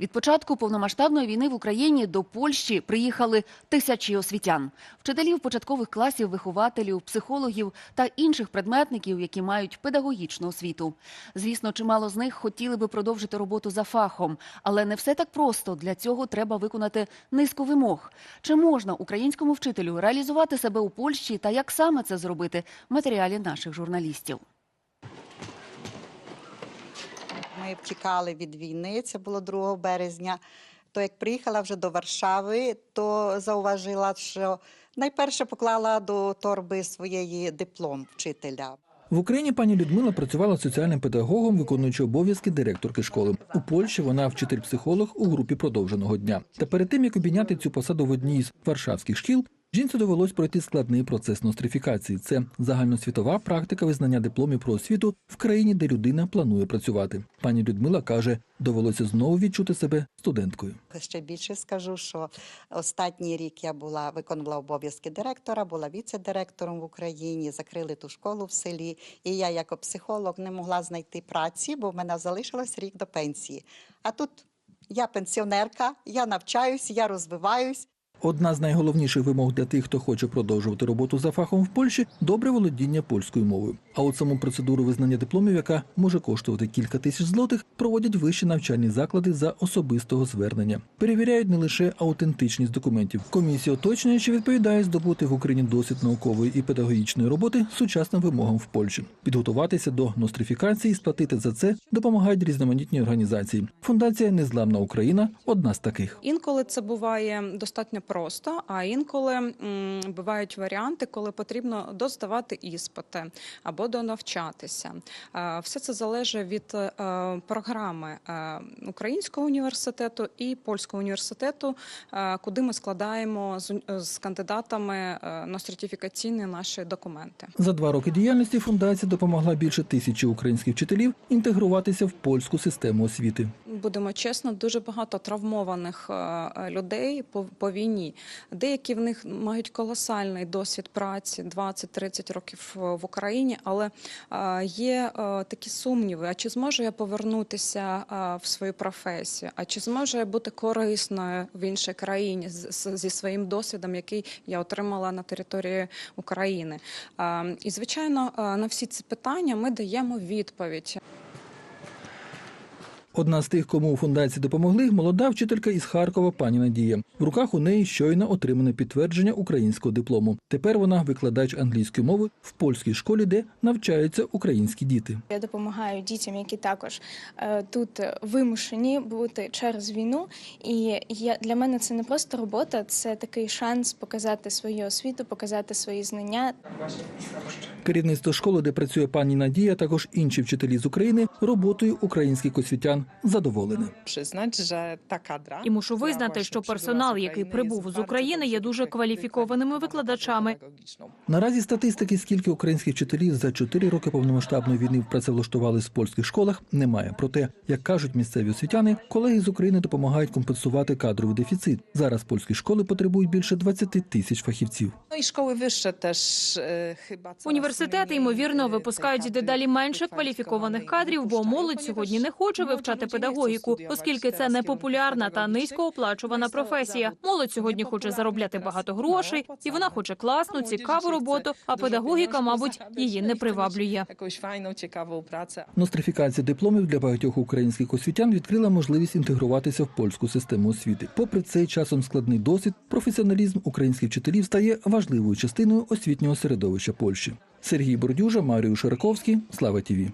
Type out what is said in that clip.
Від початку повномасштабної війни в Україні до Польщі приїхали тисячі освітян, вчителів початкових класів, вихователів, психологів та інших предметників, які мають педагогічну освіту. Звісно, чимало з них хотіли би продовжити роботу за фахом, але не все так просто. Для цього треба виконати низку вимог. Чи можна українському вчителю реалізувати себе у Польщі та як саме це зробити матеріалі наших журналістів? Ми втікали від війни, це було 2 березня. То як приїхала вже до Варшави, то зауважила, що найперше поклала до торби своєї диплом вчителя. В Україні пані Людмила працювала соціальним педагогом, виконуючи обов'язки директорки школи. У Польщі вона вчитель-психолог у групі продовженого дня. Та перед тим як обійняти цю посаду в одній з варшавських шкіл, жінці довелось пройти складний процес нострифікації. Це загальносвітова практика визнання дипломів про освіту в країні, де людина планує працювати. Пані Людмила каже, довелося знову відчути себе студенткою. Ще більше скажу, що останній рік я була виконувала обов'язки директора, була віце-директором в Україні, закрили ту школу в селі. І я, як психолог, не могла знайти праці, бо в мене залишилось рік до пенсії. А тут я пенсіонерка, я навчаюсь, я розвиваюсь. Одна з найголовніших вимог для тих, хто хоче продовжувати роботу за фахом в Польщі добре володіння польською мовою. А от саму процедуру визнання дипломів, яка може коштувати кілька тисяч злотих, проводять вищі навчальні заклади за особистого звернення. Перевіряють не лише аутентичність документів. Комісія уточнює, чи відповідає здобути в Україні досвід наукової і педагогічної роботи сучасним вимогам в Польщі. Підготуватися до нострифікації, і сплатити за це допомагають різноманітні організації. Фундація Незламна Україна одна з таких. Інколи це буває достатньо просто, а інколи бувають варіанти, коли потрібно доздавати іспити або донавчатися. Е, Все це залежить від е, програми е, Українського університету і польського університету, куди ми складаємо з, кандидатами е, нострифікаційні наші документи. За два роки діяльності фундація допомогла більше тисячі українських вчителів інтегруватися в польську систему освіти. Будемо чесно, дуже багато травмованих людей по, по війні. Деякі в них мають колосальний досвід праці 20-30 років в Україні, але є такі сумніви: а чи зможу я повернутися в свою професію? А чи зможу я бути корисною в іншій країні зі своїм досвідом, який я отримала на території України? І звичайно, на всі ці питання ми даємо відповідь. Одна з тих, кому у фундації допомогли, молода вчителька із Харкова пані Надія. В руках у неї щойно отримане підтвердження українського диплому. Тепер вона викладач англійської мови в польській школі, де навчаються українські діти. Я допомагаю дітям, які також е, тут вимушені бути через війну. І я, для мене це не просто робота, це такий шанс показати свою освіту, показати свої знання. Керівництво школи, де працює пані Надія, також інші вчителі з України роботою українських освітян задоволені. І мушу визнати, що персонал, який прибув з України, є дуже кваліфікованими викладачами. Наразі статистики, скільки українських вчителів за 4 роки повномасштабної війни працевлаштували в польських школах, немає. Проте, як кажуть місцеві освітяни, колеги з України допомагають компенсувати кадровий дефіцит. Зараз польські школи потребують більше 20 тисяч фахівців. I szkoły wyższe też e, chyba coraz Університети, ймовірно, випускають дедалі менше кваліфікованих кадрів, бо молодь сьогодні не хоче вивчати педагогіку, оскільки це teraz не популярна та низькооплачувана професія. Молодь сьогодні хоче заробляти багато грошей, і вона хоче класну, цікаву роботу. А педагогіка, мабуть, її не приваблює. Нострифікація дипломів для багатьох українських освітян відкрила можливість інтегруватися в польську систему освіти. Попри цей часом складний досвід, професіоналізм українських вчителів стає важливою частиною освітнього середовища Польщі. Сергій Бордюжа, Марію Шираковський, Слава Тіві.